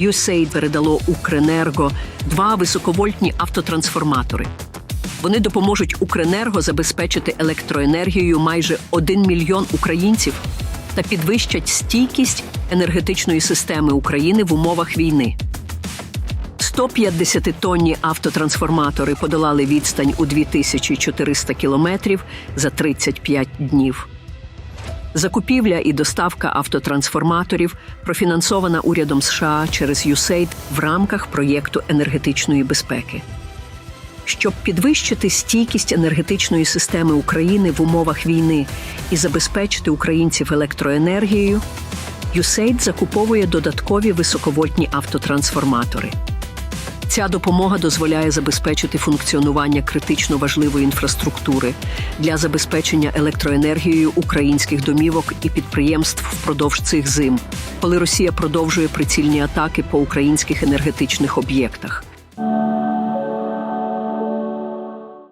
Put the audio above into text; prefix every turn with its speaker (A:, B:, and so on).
A: USAID передало Укренерго два високовольтні автотрансформатори. Вони допоможуть Укренерго забезпечити електроенергією майже 1 мільйон українців та підвищать стійкість енергетичної системи України в умовах війни. 150-тонні автотрансформатори подолали відстань у 2400 кілометрів за 35 днів. Закупівля і доставка автотрансформаторів профінансована урядом США через USAID в рамках проєкту енергетичної безпеки. Щоб підвищити стійкість енергетичної системи України в умовах війни і забезпечити українців електроенергією, USAID закуповує додаткові високовольтні автотрансформатори. Ця допомога дозволяє забезпечити функціонування критично важливої інфраструктури для забезпечення електроенергією українських домівок і підприємств впродовж цих зим, коли Росія продовжує прицільні атаки по українських енергетичних об'єктах.